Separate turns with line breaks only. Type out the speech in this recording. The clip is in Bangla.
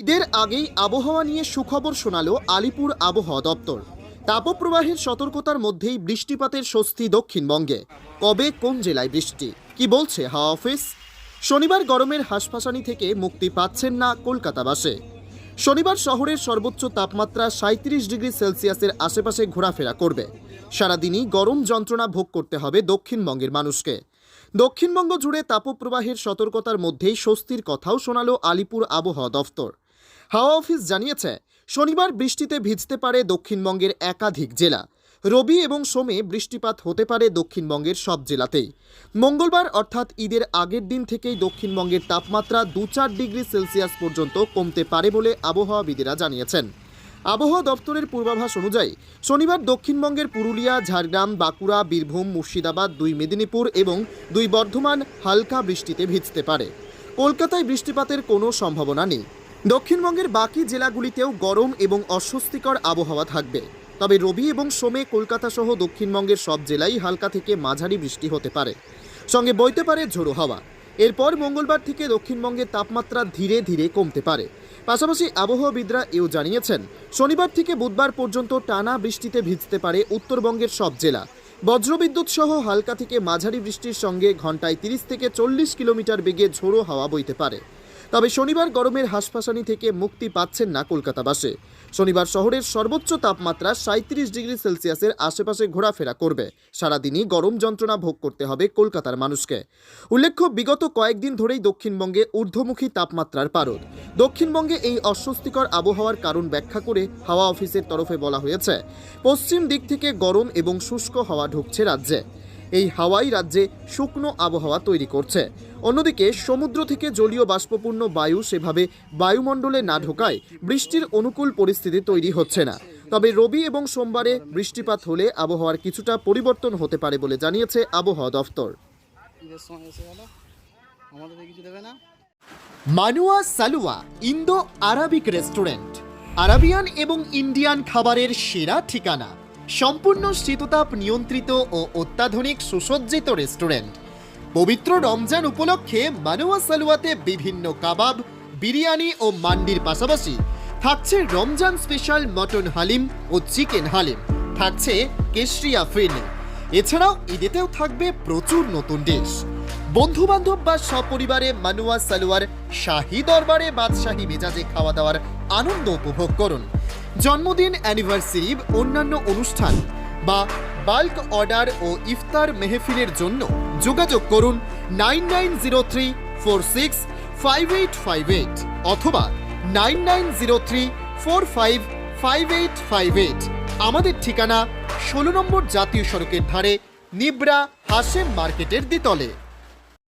ঈদের আগেই আবহাওয়া নিয়ে সুখবর শোনালো আলিপুর আবহাওয়া দপ্তর। তাপপ্রবাহের সতর্কতার মধ্যেই বৃষ্টিপাতের স্বস্তি দক্ষিণবঙ্গে। কবে কোন জেলায় বৃষ্টি? কি বলছে হাওয়া অফিস? শনিবার গরমের হাসফাসানি থেকে মুক্তি পাচ্ছেন না কলকাতাবাসে। শনিবার শহরের সর্বোচ্চ তাপমাত্রা সাঁত্রিশ ডিগ্রি সেলসিয়াসের আশেপাশে ঘোরাফেরা করবে। সারাদিনই গরম যন্ত্রণা ভোগ করতে হবে দক্ষিণবঙ্গের মানুষকে। দক্ষিণবঙ্গ জুড়ে তাপপ্রবাহের সতর্কতার মধ্যেই স্বস্তির কথাও শোনালো আলিপুর আবহাওয়া দফতর হাওয়া অফিস জানিয়েছে, শনিবার বৃষ্টিতে ভিজতে পারে দক্ষিণবঙ্গের একাধিক জেলা। রবি এবং সোমে বৃষ্টিপাত হতে পারে দক্ষিণবঙ্গের সব জেলাতেই। মঙ্গলবার অর্থাৎ ঈদের আগের দিন থেকেই দক্ষিণবঙ্গের তাপমাত্রা দু চার ডিগ্রি সেলসিয়াস পর্যন্ত কমতে পারে বলে আবহাওয়াবিদেরা জানিয়েছেন। আবহাওয়া দপ্তরের পূর্বাভাস অনুযায়ী, শনিবার দক্ষিণবঙ্গের পুরুলিয়া, ঝাড়গ্রাম, বাঁকুড়া, বীরভূম, মুর্শিদাবাদ, দুই মেদিনীপুর এবং দুই বর্ধমান হালকা বৃষ্টিতে ভিজতে পারে। কলকাতায় বৃষ্টিপাতের কোনো সম্ভাবনা নেই। দক্ষিণবঙ্গের বাকি জেলাগুলিতেও গরম এবং অস্বস্তিকর আবহাওয়া থাকবে। তবে রবি এবং সোমে কলকাতা সহ দক্ষিণবঙ্গের সব জেলায় হালকা থেকে মাঝারি বৃষ্টি হতে পারে। সঙ্গে বইতে পারে ঝোড়ো হাওয়া। এরপর মঙ্গলবার থেকে দক্ষিণবঙ্গের তাপমাত্রা ধীরে ধীরে কমতে পারে। পাশাপাশি আবহাওয়াবিদরা এও জানিয়েছেন, শনিবার থেকে বুধবার পর্যন্ত টানা বৃষ্টিতে ভিজতে পারে উত্তরবঙ্গের সব জেলা। বজ্রবিদ্যুৎ সহ হালকা থেকে মাঝারি বৃষ্টির সঙ্গে ঘন্টায় তিরিশ থেকে চল্লিশ কিলোমিটার বেগে ঝোড়ো হাওয়া বইতে পারে। তবে শনিবার গরমের হাসফাসানি থেকে মুক্তি পাচ্ছেন না কলকাতাবাসী শনিবার শহরের সর্বোচ্চ তাপমাত্রা সাঁত্রিশ ডিগ্রি সেলসিয়াসের আশেপাশে ঘোরাফেরা করবে। সারাদিনই গরম যন্ত্রণা ভোগ করতে হবে কলকাতার মানুষকে। উল্লেখ্য, বিগত কয়েকদিন ধরেই দক্ষিণবঙ্গে ঊর্ধ্বমুখী তাপমাত্রার পারদ। দক্ষিণবঙ্গে এই অস্বস্তিকর আবহাওয়ার কারণ ব্যাখ্যা করে হাওয়া অফিসের তরফে বলা হয়েছে, পশ্চিম দিক থেকে গরম এবং শুষ্ক হাওয়া ঢুকছে রাজ্যে। এই হাওয়াই রাজ্যে শুকনো আবহাওয়া তৈরি করছে। অন্যদিকে সমুদ্র থেকে জলীয় বাষ্পপূর্ণ বায়ু সেভাবে বায়ুমণ্ডলে না ঢোকায় বৃষ্টির অনুকূল পরিস্থিতি তৈরি হচ্ছে না। তবে রবি এবং সোমবারে বৃষ্টিপাত হলে আবহাওয়ার কিছুটা পরিবর্তন হতে পারে বলে জানিয়েছে আবহাওয়া দফতর। Manua Salua Indo Arabic restaurant. Arabian এবং ইন্ডিয়ান খাবারের সেরা ঠিকানা। সম্পূর্ণ শীততাপ নিয়ন্ত্রিত ও অত্যাধুনিক সুসজ্জিত রেস্টুরেন্ট। পবিত্র রমজান উপলক্ষে মানুয়া সালুয়াতে বিভিন্ন কাবাব, বিরিয়ানি ও মান্ডির পাশাপাশি থাকছে রমজান স্পেশাল মটন হালিম ও চিকেন হালিম। থাকছে কেশরিয়া ফিরনি এছাড়াও ঈদেতেও থাকবে প্রচুর নতুন ডিশ। বন্ধু বান্ধব বা সপরিবারে মানুয়া সালোয়ার শাহী দরবারে বাদশাহী মেজাজে খাওয়া দাওয়ার আনন্দ উপভোগ করুন। জন্মদিন অ্যানিভার্সারি অন্যান্য অনুষ্ঠান বা বাল্ক অর্ডার ও ইফতার মেহফিলের জন্য যোগাযোগ করুন nine nine zero three four six five eight five eight অথবা nine nine zero three four five five eight five eight. আমাদের ঠিকানা ষোলো নম্বর জাতীয় সড়কের ধারে নিবরা হাসেম মার্কেটের দ্বিতলে।